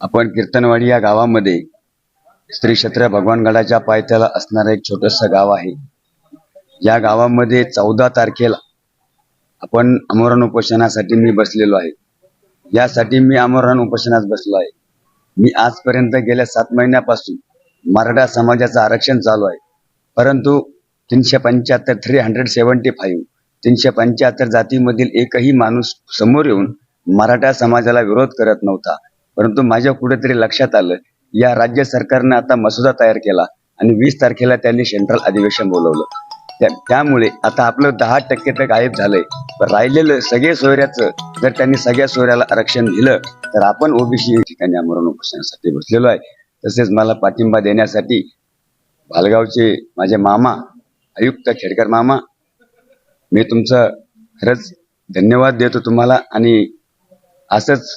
आपण कीर्तनवाडी या गावामध्ये श्री क्षेत्र भगवानगडाच्या पायथ्याला असणारं एक छोटंसं गाव आहे. या गावामध्ये चौदा तारखेला आपण अमरण उपोषणासाठी मी बसलेलो आहे. यासाठी मी अमरण उपोषणास बसलो आहे. मी आजपर्यंत गेल्या सात महिन्यापासून मराठा समाजाचं आरक्षण चालू आहे. परंतु तीनशे पंच्याहत्तर थ्री हंड्रेड सेवन्टी फाईव्ह तीनशे पंच्याहत्तर जातीमधील एकही माणूस समोर येऊन मराठा समाजाला विरोध करत नव्हता. परंतु माझ्या कुठेतरी लक्षात आलं या राज्य सरकारनं आता मसुदा तयार केला आणि वीस तारखेला त्यांनी सेंट्रल अधिवेशन बोलवलं. त्यामुळे आता आपलं दहा टक्के तर गायब झालंय. पण राहिलेलं सगळे सोयऱ्याचं जर त्यांनी सगळ्या सोयऱ्याला आरक्षण दिलं तर आपण ओबीसी या ठिकाणी आमरण उपोषणासाठी बसलेलो आहे. तसेच मला पाठिंबा देण्यासाठी भालगावचे माझे मामा आयुक्त खेडकर मामा मी तुमचं खरंच धन्यवाद देतो तुम्हाला आणि असंच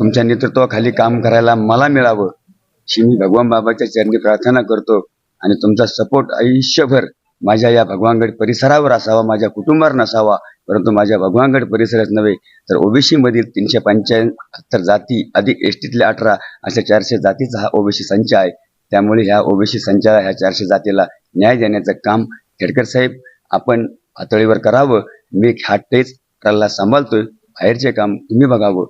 तुमच्या नेतृत्वाखाली काम करायला मला मिळावं अशी मी भगवान बाबाच्या चरणी प्रार्थना करतो. आणि तुमचा सपोर्ट आयुष्यभर माझ्या या भगवानगड परिसरावर असावा माझ्या कुटुंबावर नसावा परंतु माझ्या भगवानगड परिसरच नव्हे तर ओबीसी मधील तीनशे पंच्याहत्तर जाती अधिक एस टीतल्या अठरा अशा चारशे जातीचा हा ओबीसी संच आहे. त्यामुळे ह्या ओबीसी संचाला ह्या चारशे जातीला न्याय देण्याचं काम खेडकर साहेब आपण पातळीवर करावं. मी हा टेच करायला सांभाळतोय. बाहेरचे काम तुम्ही बघावं.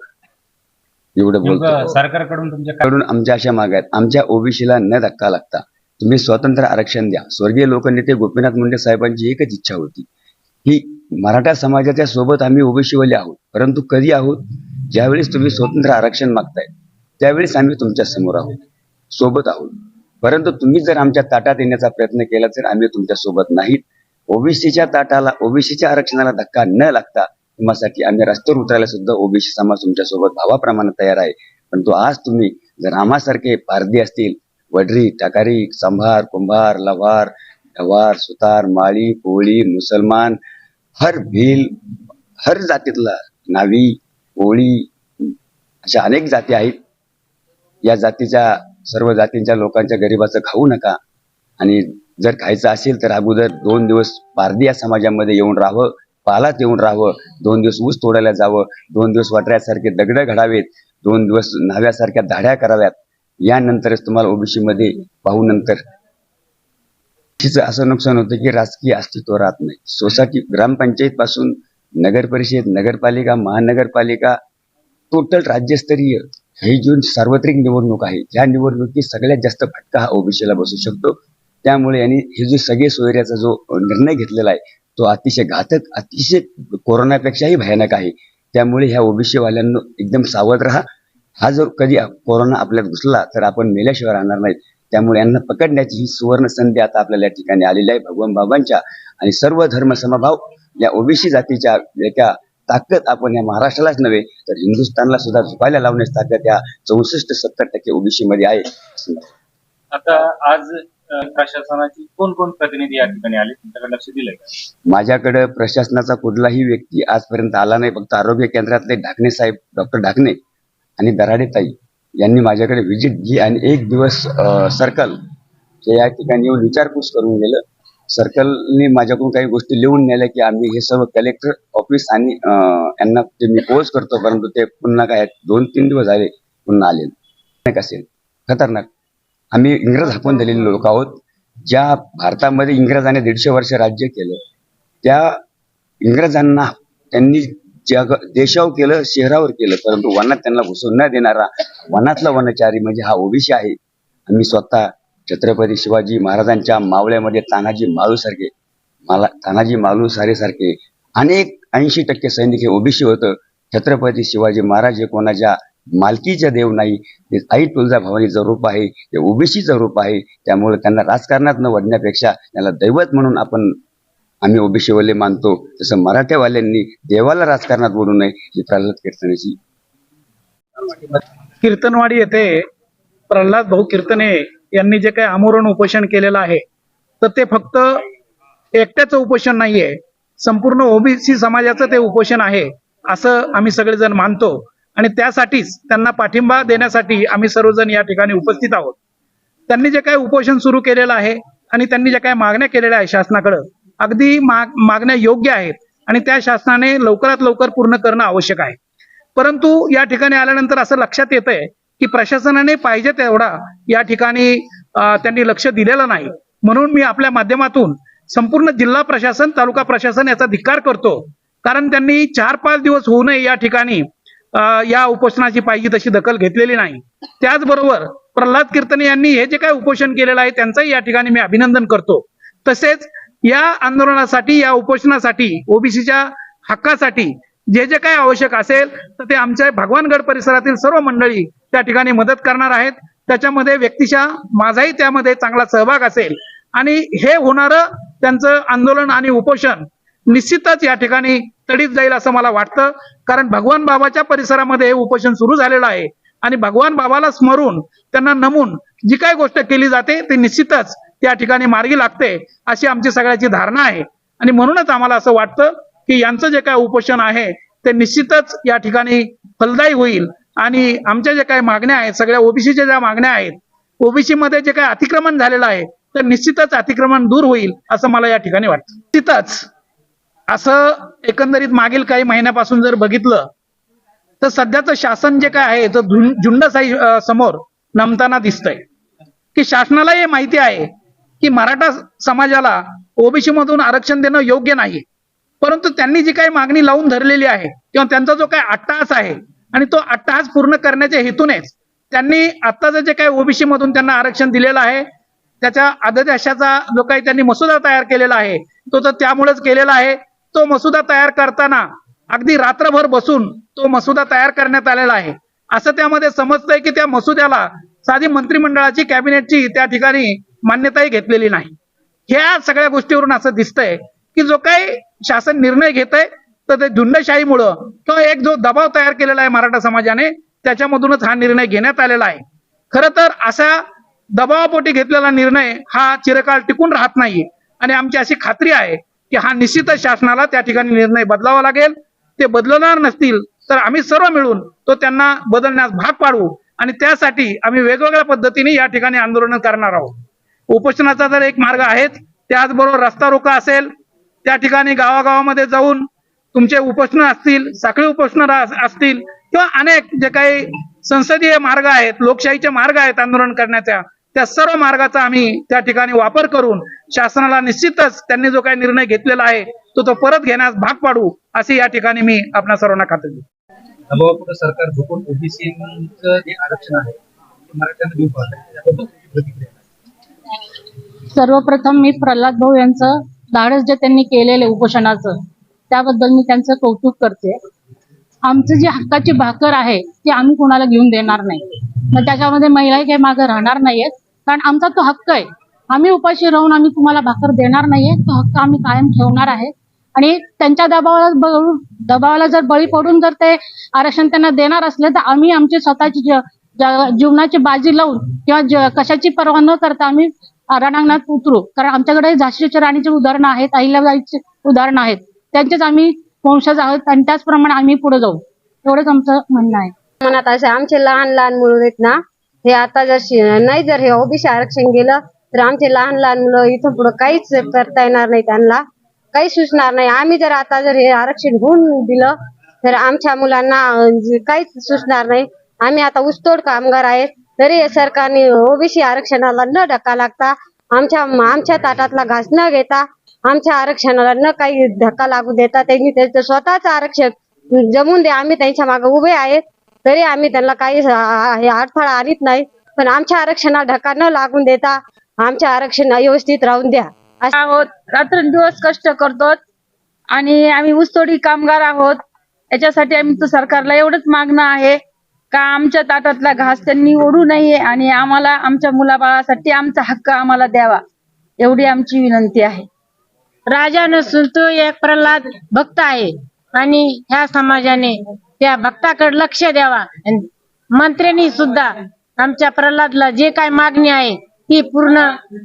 एवढं बोलतो सरकारकडून आमच्या अशा माग आहेत. आमच्या ओबीसीला न धक्का लागता तुम्ही स्वतंत्र आरक्षण द्या. स्वर्गीय लोकनेते गोपीनाथ मुंडे साहेबांची एकच इच्छा होती. की मराठा समाजाच्या सोबत आम्ही ओबीसीवाले आहोत. परंतु कधी आहोत? ज्यावेळेस तुम्ही स्वतंत्र आरक्षण मागताय त्यावेळेस आम्ही तुमच्यासमोर आहोत. सोबत आहोत. परंतु तुम्ही जर आमच्या ताटात येण्याचा प्रयत्न केला तर आम्ही तुमच्यासोबत नाहीत. ओबीसीच्या ताटाला ओबीसीच्या आरक्षणाला धक्का न लागता तुम्हासाठी आम्ही रस्त्यावर उतरायला सुद्धा ओबीसी समाज तुमच्यासोबत भावाप्रमाणे तयार आहे. परंतु आज तुम्ही जर आम्हासारखे पारधी असतील वडरी टाकारी संभार कुंभार लवार ढवार सुतार माळी कोळी मुसलमान हर भील हर जातीतला नावी कोळी अशा अनेक जाती आहेत. या जातीच्या सर्व जातींच्या लोकांच्या गरिबाचं खाऊ नका. आणि जर खायचं असेल तर अगोदर दोन दिवस भारतीय या समाजामध्ये येऊन राहावं. पालात येऊन राहावं. दोन दिवस ऊस तोडायला जावं. दोन दिवस वाटऱ्यासारखे दगड घडावेत. दोन दिवस न्हाव्यासारख्या धाड्या कराव्यात. यानंतरच तुम्हाला ओबीसी मध्ये पाहू नंतर तिचं असं नुकसान होतं की राजकीय अस्तित्व राहत नाही. सोसायटी ग्रामपंचायत पासून नगर परिषद नगरपालिका महानगरपालिका टोटल राज्यस्तरीय ही जी सार्वत्रिक निवडणूक आहे या निवडणुकीत सगळ्यात जास्त फटका हा ओबीसीला बसू शकतो. त्यामुळे यांनी हे जो सगळे सोयऱ्याचा जो निर्णय घेतलेला आहे तो अतिशय घातक अतिशय कोरोनापेक्षाही भयानक आहे. त्यामुळे ह्या ओबीसी वाल्यांना एकदम सावध राहा. हा जर कधी कोरोना आपल्यात घुसला तर आपण मेल्याशिवाय राहणार नाही त्यामुळे यांना पकडण्याची ही सुवर्ण संधी आता आपल्याला या ठिकाणी आलेली आहे भगवान बाबांच्या. आणि सर्व धर्म समभाव या ओबीसी जातीच्या एका ताकद आपण या महाराष्ट्रालाच नव्हे तर हिंदुस्थानला सुद्धा झुकायला लावण्याची ताकद या चौसष्ट सत्तर टक्के ओबीसी मध्ये आहे. आता आज प्रशासनाची कोण कोण प्रतिनिधी या ठिकाणी आले? तुमच्याकडे लक्ष दिलंय का? माझ्याकडे प्रशासनाचा कुठलाही व्यक्ती आजपर्यंत आला नाही. फक्त आरोग्य केंद्रातले ढाकणे साहेब डॉक्टर ढाकणे आणि दराडे ताई यांनी माझ्याकडे व्हिजिट दिली आणि एक दिवस सर्कल जे या ठिकाणी येऊन विचारपूस करून गेलं. सर्कलने माझ्याकडून काही गोष्टी लिहून नेल्या की आम्ही हे सर्व कलेक्टर ऑफिस आणि यांना ते मी पोच करतो. परंतु ते पुन्हा काय दोन तीन दिवस झाले पुन्हा आले नाही. असेल. खतरनाक. आम्ही इंग्रज हाकून दिलेले लोक आहोत ज्या भारतामध्ये इंग्रजाने दीडशे वर्ष राज्य केलं. त्या इंग्रजांना त्यांनी जग देशावर केलं शहरावर केलं परंतु वनात त्यांना घुसून न देणारा वनातला वनचारी म्हणजे हा ओबीसी आहे. आम्ही स्वतः छत्रपती शिवाजी महाराजांच्या मावळ्यामध्ये तानाजी माळूसारखे मला तानाजी मालू सारेसारखे अनेक ऐंशी टक्के सैनिक हे ओबीसी होतं. छत्रपती शिवाजी महाराज हे कोणाच्या मालकीच्या देव नाही आई तुळजा भवानीचं रूप आहे ते ओबीसीचं रूप आहे त्यामुळे त्यांना राजकारणात न वडण्यापेक्षा त्यांना दैवत म्हणून आपण आम्ही ओबीसीवाले मानतो. तसं मराठ्यावाल्यांनी देवाला राजकारणात बोलू नये ही प्रल्हाद कीर्तनाची. कीर्तनवाडी येथे प्रल्हाद भाऊ कीर्तने यांनी जे काही आमोरण उपोषण केलेलं आहे तर ते फक्त एकट्याचं उपोषण नाहीये संपूर्ण ओबीसी समाजाचं ते उपोषण आहे असं आम्ही सगळेजण मानतो. आणि त्यासाठीच त्यांना पाठिंबा देण्यासाठी आम्ही सर्वजण या ठिकाणी उपस्थित आहोत. त्यांनी जे काही उपोषण सुरू केलेलं आहे आणि त्यांनी ज्या काही मागण्या केलेल्या आहेत शासनाकडं अगदी माग मागण्या योग्य आहेत आणि त्या शासनाने लवकरात लवकर पूर्ण करणं आवश्यक आहे. परंतु या ठिकाणी आल्यानंतर असं लक्षात येतंय की प्रशासनाने पाहिजे तेवढा या ठिकाणी त्यांनी लक्ष दिलेलं नाही. म्हणून मी आपल्या माध्यमातून संपूर्ण जिल्हा प्रशासन तालुका प्रशासन याचा धिक्कार करतो. कारण त्यांनी चार पाच दिवस होऊ नये या ठिकाणी या उपोषणाची पाहिजे तशी दखल घेतलेली नाही. त्याचबरोबर प्रल्हाद कीर्तने यांनी हे जे काही उपोषण केलेलं आहे त्यांचंही या ठिकाणी मी अभिनंदन करतो. तसेच या आंदोलनासाठी या उपोषणासाठी ओबीसीच्या हक्कासाठी जे जे काही आवश्यक असेल तर ते आमच्या भगवानगड परिसरातील सर्व मंडळी त्या ठिकाणी मदत करणार आहेत. त्याच्यामध्ये व्यक्तीच्या माझाही त्यामध्ये चांगला सहभाग असेल. आणि हे होणारं त्यांचं आंदोलन आणि उपोषण निश्चितच या ठिकाणी तडीत जाईल असं मला वाटतं. कारण भगवान बाबाच्या परिसरामध्ये हे उपोषण सुरू झालेलं आहे. आणि भगवान बाबाला स्मरून त्यांना नमून जी काय गोष्ट केली जाते ती निश्चितच त्या ठिकाणी मार्गी लागते अशी आमची सगळ्याची धारणा आहे. आणि म्हणूनच आम्हाला असं वाटतं की यांचं जे काय उपोषण आहे ते निश्चितच या ठिकाणी फलदायी होईल. आणि आमच्या जे काही मागण्या आहेत सगळ्या ओबीसीच्या ज्या मागण्या आहेत ओबीसी मध्ये जे काही अतिक्रमण झालेलं आहे तर निश्चितच अतिक्रमण दूर होईल असं मला या ठिकाणी वाटतं. निश्चितच असं एकंदरीत मागील काही महिन्यापासून जर बघितलं तर सध्याचं शासन जे काय आहे तर झुंडसाई समोर नमताना दिसतंय. की शासनाला हे माहिती आहे की मराठा समाजाला ओबीसी मधून आरक्षण देणं योग्य नाही. परंतु त्यांनी जी काही मागणी लावून धरलेली आहे किंवा त्यांचा जो काही अट्टहास आहे आणि तो अट्टहास पूर्ण करण्याच्या हेतूनेच त्यांनी आत्ताचं जे काही ओबीसी मधून त्यांना आरक्षण दिलेलं आहे त्याच्या अध्यादेशाचा जो काही त्यांनी मसुदा तयार केलेला आहे तो तर त्यामुळेच केलेला आहे तो मसुदा तयार करताना अगदी रात्रभर बसून तो मसुदा तयार करण्यात आलेला आहे. असं त्यामध्ये समजतंय की त्या मसुद्याला साधी मंत्रिमंडळाची कॅबिनेटची त्या ठिकाणी मान्यताही घेतलेली नाही. ह्या सगळ्या गोष्टीवरून असं दिसतंय की जो काही शासन निर्णय घेत आहे तर ते झुंडशाहीमुळं किंवा एक जो दबाव तयार केलेला आहे मराठा समाजाने त्याच्यामधूनच हा निर्णय घेण्यात आलेला आहे. खरं तर असा दबावापोटी घेतलेला निर्णय हा चिरकाळ टिकून राहत नाहीये. आणि आमची अशी खात्री आहे की हा निश्चितच शासनाला त्या ठिकाणी निर्णय बदलावा लागेल. ते बदलणार नसतील तर आम्ही सर्व मिळून तो त्यांना बदलण्यास भाग पाडू आणि त्यासाठी आम्ही वेगवेगळ्या पद्धतीने या ठिकाणी आंदोलन करणार आहोत. उपोषणाचा जर एक मार्ग आहेच. त्याचबरोबर रस्ता रोका असेल त्या ठिकाणी गावागावामध्ये जाऊन तुमचे उपोषण असतील साखळी उपोषण असतील किंवा अनेक जे काही संसदीय मार्ग आहेत लोकशाहीचे मार्ग आहेत आंदोलन करण्याच्या त्या सर्व मार्गाचा आम्ही त्या ठिकाणी वापर करून शासनाला निश्चितच त्यांनी जो काही निर्णय घेतलेला आहे तो तो परत घेण्यास भाग पाडू असे या ठिकाणी मी आपल्या सर्वांना खात्री देतो. सरकार झोपून जे आरक्षण आहे काय? सर्वप्रथम मी प्रल्हाद भाऊ यांचं धाडस जे त्यांनी केलेलं आहे उपोषणाचं त्याबद्दल मी त्यांचं कौतुक करते. आमचं जी हक्काची भाकर आहे ती आम्ही कोणाला घेऊन देणार नाही. मग त्याच्यामध्ये महिलाही काही मागे राहणार नाहीयेत. कारण आमचा तो हक्क आहे. आम्ही उपाशी राहून आम्ही तुम्हाला भाकर देणार नाहीये. तो हक्क आम्ही कायम ठेवणार आहे. आणि त्यांच्या दबावाला दबावाला जर बळी पडून जर ते आरक्षण त्यांना देणार असले तर आम्ही आमची स्वतःची जीवनाची बाजी लावून किंवा कशाची पर्वा न करता आम्ही रणांगणात उतरू. कारण आमच्याकडे झाशीच्या राणीचे उदाहरणं आहेत अहिल्याबाईचे उदाहरणं आहेत. त्यांचेच आम्ही वंशज आहोत आणि त्याचप्रमाणे आम्ही पुढे जाऊ. एवढंच आमचं म्हणणं आहे. मनात असं आमचे लहान लहान मुलं आहेत ना हे आता जर नाही जर हे ओबीसी आरक्षण गेलं तर आमचे लहान लहान मुलं इथून पुढे काहीच करता येणार नाही त्यांना. काही सुचणार नाही. आम्ही जर आता जर हे आरक्षण होऊन दिलं तर आमच्या मुलांना काहीच सुचणार नाही. आम्ही आता ऊसतोड कामगार आहेत तरी सरकारने ओबीसी आरक्षणाला न धक्का लागता आमच्या आमच्या ताटातला घास न घेता आमच्या आरक्षणाला न काही धक्का लागू देता त्यांनी त्यांचं स्वतःच आरक्षण जमून दे आम्ही त्यांच्या मागे उभे आहेत. तरी आम्ही त्यांना काही हे अडथळा आणत नाही. पण आमच्या आरक्षणाला धक्का न लागून देता आमच्या आरक्षण व्यवस्थित राहून द्या. आहोत. रात्रंदिवस कष्ट करतो आणि आम्ही ऊसतोडी कामगार आहोत. याच्यासाठी आमचं सरकारला एवढंच मागणं आहे का आमच्या ताटातला घास त्यांनी ओढू नये आणि आम्हाला आमच्या मुलाबाळासाठी आमचा हक्क आम्हाला द्यावा. एवढी आमची विनंती आहे. राजा नसून तो एक प्रल्हाद भक्त आहे आणि ह्या समाजाने त्या भक्ताकडे लक्ष द्यावा. मंत्र्यांनी सुद्धा आमच्या प्रल्हादला जे काय मागणी आहे ती पूर्ण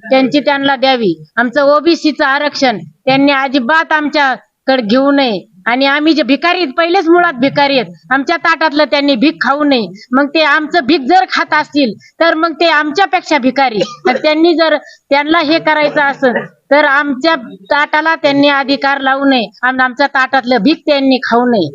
त्यांची त्यांना द्यावी. आमचं ओबीसीचं आरक्षण त्यांनी अजिबात आमच्याकडे घेऊ नये. आणि आम्ही जे भिकारी आहेत, पहिलेच मुळात भिकारी आहेत आमच्या ताटातलं त्यांनी भीक खाऊ नये. मग ते आमचं भीक जर खात असतील तर मग ते आमच्यापेक्षा भिकारी तर त्यांनी जर त्यांना हे करायचं असेल तर आमच्या ताटाला त्यांनी अधिकार लावू नये. आणि आमच्या ताटातलं भीक त्यांनी खाऊ नये.